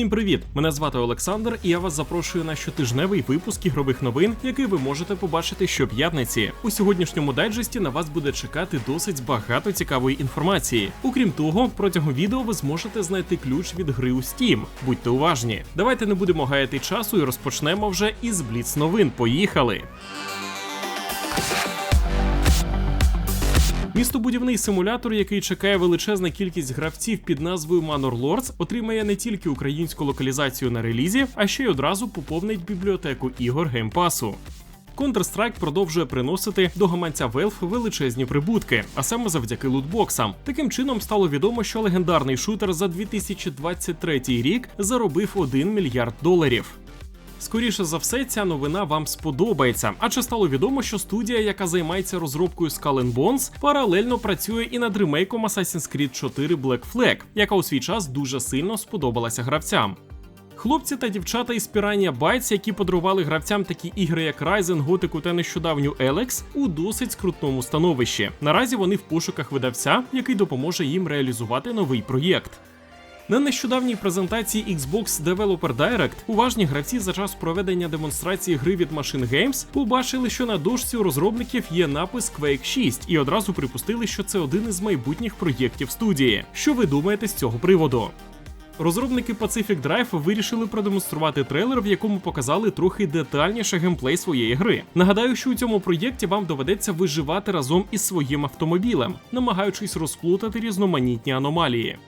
Всім привіт! Мене звати Олександр, і я вас запрошую на щотижневий випуск ігрових новин, який ви можете побачити щоп'ятниці. У сьогоднішньому дайджесті на вас буде чекати досить багато цікавої інформації. Окрім того, протягом відео ви зможете знайти ключ від гри у Steam. Будьте уважні. Давайте не будемо гаяти часу і розпочнемо вже із Бліц новин. Поїхали! Містобудівний симулятор, який чекає величезна кількість гравців під назвою Manor Lords, отримає не тільки українську локалізацію на релізі, а ще й одразу поповнить бібліотеку ігор геймпасу. Counter-Strike продовжує приносити до гаманця Valve величезні прибутки, а саме завдяки лутбоксам. Таким чином стало відомо, що легендарний шутер за 2023 рік заробив 1 мільярд доларів. Скоріше за все, ця новина вам сподобається, адже стало відомо, що студія, яка займається розробкою Skull Bones, паралельно працює і над ремейком Assassin's Creed 4 Black Flag, яка у свій час дуже сильно сподобалася гравцям. Хлопці та дівчата із Piranha Bytes, які подарували гравцям такі ігри, як Ryzen, Готику та нещодавню Elex, у досить скрутному становищі. Наразі вони в пошуках видавця, який допоможе їм реалізувати новий проєкт. На нещодавній презентації Xbox Developer Direct уважні гравці за час проведення демонстрації гри від Machine Games побачили, що на дошці у розробників є напис Quake 6 і одразу припустили, що це один із майбутніх проєктів студії. Що ви думаєте з цього приводу? Розробники Pacific Drive вирішили продемонструвати трейлер, в якому показали трохи детальніше геймплей своєї гри. Нагадаю, що у цьому проєкті вам доведеться виживати разом із своїм автомобілем, намагаючись розплутати різноманітні аномалії.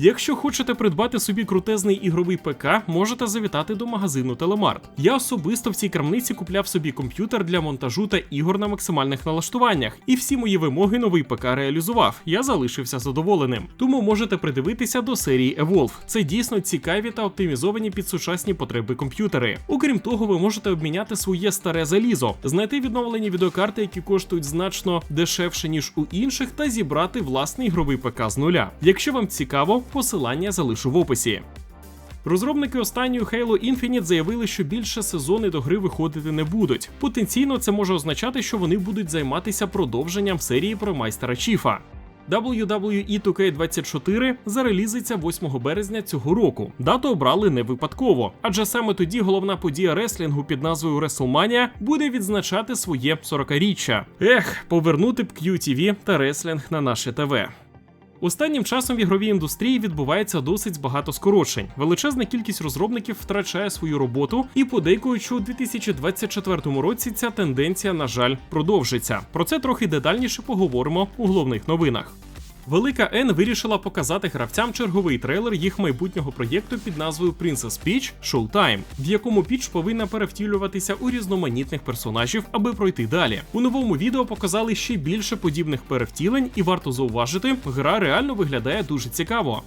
Якщо хочете придбати собі крутезний ігровий ПК, можете завітати до магазину Телемарт. Я особисто в цій крамниці купляв собі комп'ютер для монтажу та ігор на максимальних налаштуваннях, і всі мої вимоги новий ПК реалізував. Я залишився задоволеним. Тому можете придивитися до серії Evolve. Це дійсно цікаві та оптимізовані під сучасні потреби комп'ютери. Окрім того, ви можете обміняти своє старе залізо, знайти відновлені відеокарти, які коштують значно дешевше ніж у інших, та зібрати власний ігровий ПК з нуля. Якщо вам цікаво, посилання залишу в описі. Розробники останньої Halo Infinite заявили, що більше сезони до гри виходити не будуть. Потенційно це може означати, що вони будуть займатися продовженням серії про майстера Чіфа. WWE 2K24 зарелізиться 8 березня цього року. Дату обрали не випадково, адже саме тоді головна подія реслінгу під назвою WrestleMania буде відзначати своє 40-річчя. Ех, повернути б QTV та реслінг на наше ТВ. Останнім часом в ігровій індустрії відбувається досить багато скорочень. Величезна кількість розробників втрачає свою роботу, і подейкують, що у 2024 році ця тенденція, на жаль, продовжиться. Про це трохи детальніше поговоримо у головних новинах. Велика Н вирішила показати гравцям черговий трейлер їх майбутнього проєкту під назвою Princess Peach Showtime, в якому Піч повинна перевтілюватися у різноманітних персонажів, аби пройти далі. У новому відео показали ще більше подібних перевтілень, і варто зауважити, гра реально виглядає дуже цікаво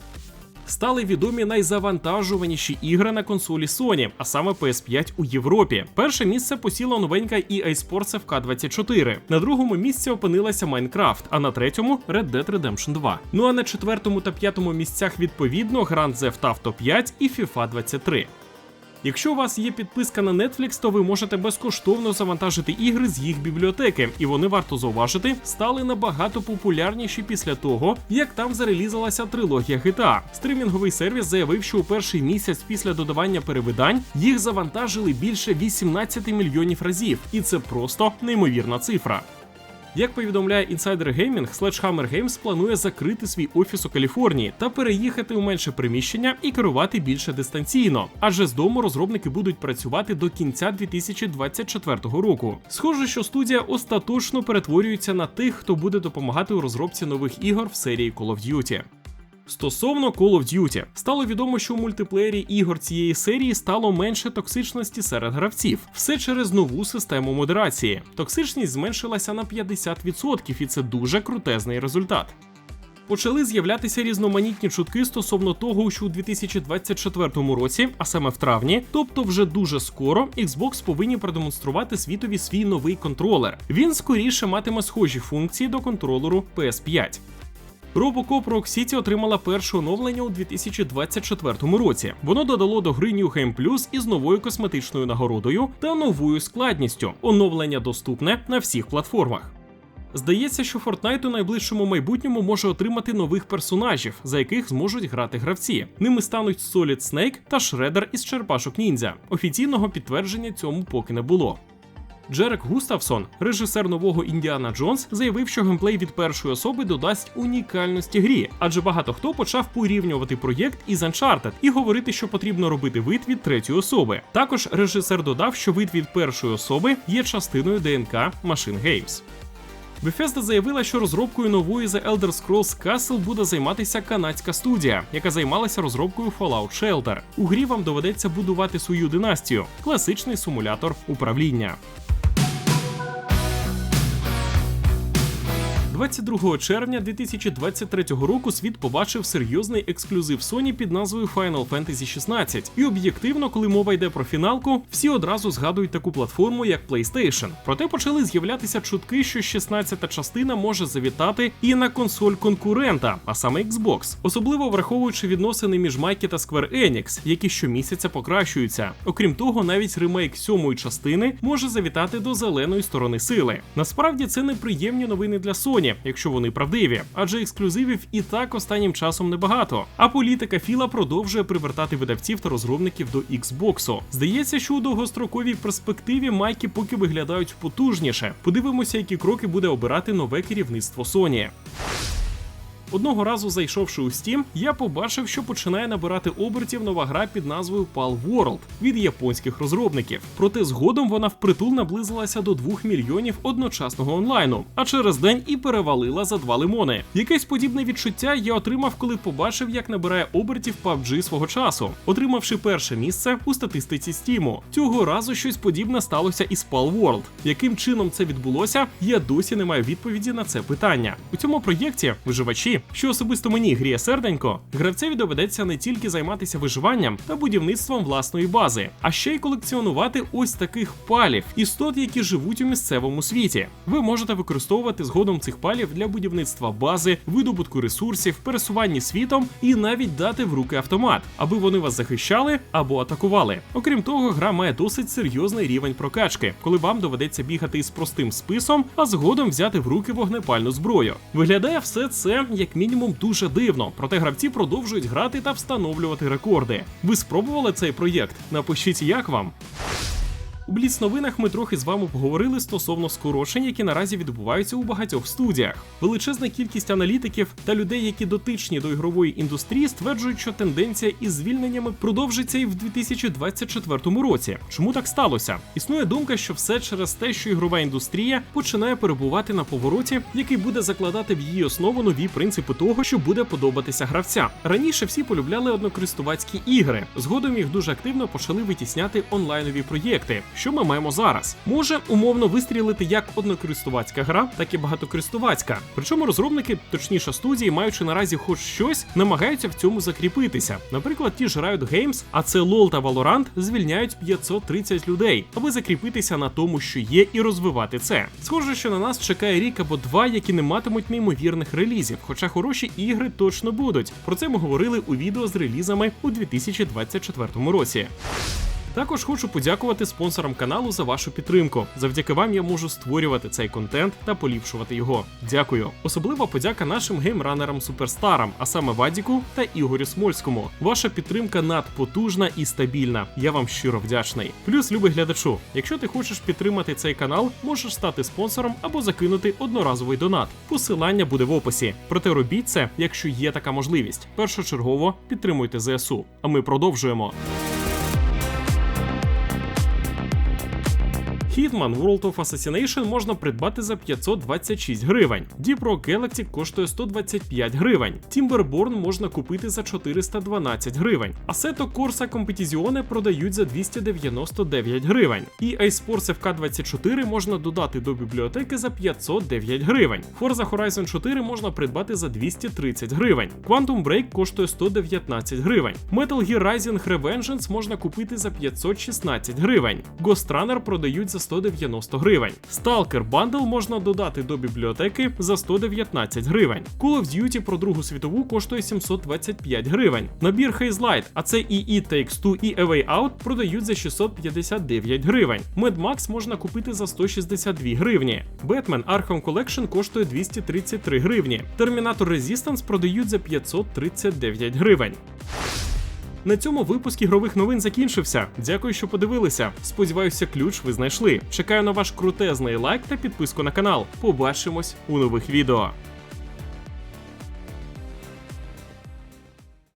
стали відомі найзавантажуваніші ігри на консолі Sony, а саме PS5 у Європі. Перше місце посіла новенька EA Sports FK24. На другому місці опинилася Minecraft, а на третьому Red Dead Redemption 2. Ну а на четвертому та п'ятому місцях відповідно Grand Theft Auto 5 і FIFA 23. Якщо у вас є підписка на Netflix, то ви можете безкоштовно завантажити ігри з їх бібліотеки, і вони варто зауважити, стали набагато популярніші після того, як там зарелізалася трилогія GTA. Стрімінговий сервіс заявив, що у перший місяць після додавання перевидань їх завантажили більше 18 мільйонів разів, і це просто неймовірна цифра. Як повідомляє Insider Gaming, Sledgehammer Games планує закрити свій офіс у Каліфорнії та переїхати у менше приміщення і керувати більше дистанційно. Адже з дому розробники будуть працювати до кінця 2024 року. Схоже, що студія остаточно перетворюється на тих, хто буде допомагати у розробці нових ігор в серії Call of Duty. Стосовно Call of Duty, стало відомо, що у мультиплеєрі ігор цієї серії стало менше токсичності серед гравців. Все через нову систему модерації. Токсичність зменшилася на 50%, і це дуже крутезний результат. Почали з'являтися різноманітні чутки стосовно того, що у 2024 році, а саме в травні, тобто вже дуже скоро, Xbox повинні продемонструвати світові свій новий контролер. Він скоріше матиме схожі функції до контролеру PS5. Robocop Rock City отримала перше оновлення у 2024 році. Воно додало до гри New Game Plus із новою косметичною нагородою та новою складністю. Оновлення доступне на всіх платформах. Здається, що Fortnite у найближчому майбутньому може отримати нових персонажів, за яких зможуть грати гравці. Ними стануть Solid Snake та Shredder із черепашок ніндзя. Офіційного підтвердження цьому поки не було. Джерек Густавсон, режисер нового Індіана Джонс, заявив, що геймплей від першої особи додасть унікальності грі, адже багато хто почав порівнювати проєкт із Uncharted і говорити, що потрібно робити вид від третьої особи. Також режисер додав, що вид від першої особи є частиною ДНК Machine Games. Bethesda заявила, що розробкою нової The Elder Scrolls Castle буде займатися канадська студія, яка займалася розробкою Fallout Shelter. У грі вам доведеться будувати свою династію, класичний симулятор управління. 22 червня 2023 року світ побачив серйозний ексклюзив Sony під назвою Final Fantasy 16. І об'єктивно, коли мова йде про фіналку, всі одразу згадують таку платформу, як PlayStation. Проте почали з'являтися чутки, що 16-та частина може завітати і на консоль конкурента, а саме Xbox, особливо враховуючи відносини між Майкі та Square Enix, які щомісяця покращуються. Окрім того, навіть ремейк сьомої частини може завітати до зеленої сторони сили. Насправді це неприємні новини для Sony якщо вони правдиві, адже ексклюзивів і так останнім часом небагато. А політика Філа продовжує привертати видавців та розробників до Xbox. Здається, що у довгостроковій перспективі майки поки виглядають потужніше. Подивимося, які кроки буде обирати нове керівництво Sony. Одного разу зайшовши у Steam, я побачив, що починає набирати обертів нова гра під назвою Pal World від японських розробників. Проте згодом вона впритул наблизилася до 2 мільйонів одночасного онлайну, а через день і перевалила за два лимони. Якесь подібне відчуття я отримав, коли побачив, як набирає обертів PUBG свого часу, отримавши перше місце у статистиці Steam. Цього разу щось подібне сталося із Pal World. Яким чином це відбулося, я досі не маю відповіді на це питання. У цьому проєкті виживачі що особисто мені гріє серденько, гравцеві доведеться не тільки займатися виживанням та будівництвом власної бази, а ще й колекціонувати ось таких палів, істот, які живуть у місцевому світі. Ви можете використовувати згодом цих палів для будівництва бази, видобутку ресурсів, пересуванні світом і навіть дати в руки автомат, аби вони вас захищали або атакували. Окрім того, гра має досить серйозний рівень прокачки, коли вам доведеться бігати із простим списом, а згодом взяти в руки вогнепальну зброю. Виглядає все це як як мінімум дуже дивно, проте гравці продовжують грати та встановлювати рекорди. Ви спробували цей проєкт? Напишіть, як вам. У Бліц новинах ми трохи з вами поговорили стосовно скорочень, які наразі відбуваються у багатьох студіях. Величезна кількість аналітиків та людей, які дотичні до ігрової індустрії, стверджують, що тенденція із звільненнями продовжиться і в 2024 році. Чому так сталося? Існує думка, що все через те, що ігрова індустрія починає перебувати на повороті, який буде закладати в її основу нові принципи того, що буде подобатися гравцям. Раніше всі полюбляли однокористувацькі ігри. Згодом їх дуже активно почали витісняти онлайнові проєкти що ми маємо зараз. Може умовно вистрілити як однокористувацька гра, так і багатокористувацька. Причому розробники, точніше студії, маючи наразі хоч щось, намагаються в цьому закріпитися. Наприклад, ті ж Riot Games, а це LoL та Valorant, звільняють 530 людей, аби закріпитися на тому, що є, і розвивати це. Схоже, що на нас чекає рік або два, які не матимуть неймовірних релізів, хоча хороші ігри точно будуть. Про це ми говорили у відео з релізами у 2024 році. Також хочу подякувати спонсорам каналу за вашу підтримку. Завдяки вам я можу створювати цей контент та поліпшувати його. Дякую. Особлива подяка нашим геймранерам суперстарам, а саме Вадіку та Ігорю Смольському. Ваша підтримка надпотужна і стабільна. Я вам щиро вдячний. Плюс, любий глядачу, якщо ти хочеш підтримати цей канал, можеш стати спонсором або закинути одноразовий донат. Посилання буде в описі. Проте робіть це, якщо є така можливість. Першочергово підтримуйте ЗСУ. А ми продовжуємо. Hitman World of Assassination можна придбати за 526 гривень. Deep Rock Galaxy коштує 125 гривень. Timberborn можна купити за 412 гривень. Assetto Corsa Competizione продають за 299 гривень. І iSports FK24 можна додати до бібліотеки за 509 гривень. Forza Horizon 4 можна придбати за 230 гривень. Quantum Break коштує 119 гривень. Metal Gear Rising Revengeance можна купити за 516 гривень. Ghost Runner продають за 190 гривень. Stalker Bundle можна додати до бібліотеки за 119 гривень. Call of Duty про Другу світову коштує 725 гривень. Набір Haze Light, а це і It Takes Two, і A Way Out продають за 659 гривень. Mad Max можна купити за 162 гривні. Batman Arkham Collection коштує 233 гривні. Terminator Resistance продають за 539 гривень. На цьому випуск ігрових новин закінчився. Дякую, що подивилися. Сподіваюся, ключ ви знайшли. Чекаю на ваш крутезний лайк та підписку на канал. Побачимось у нових відео.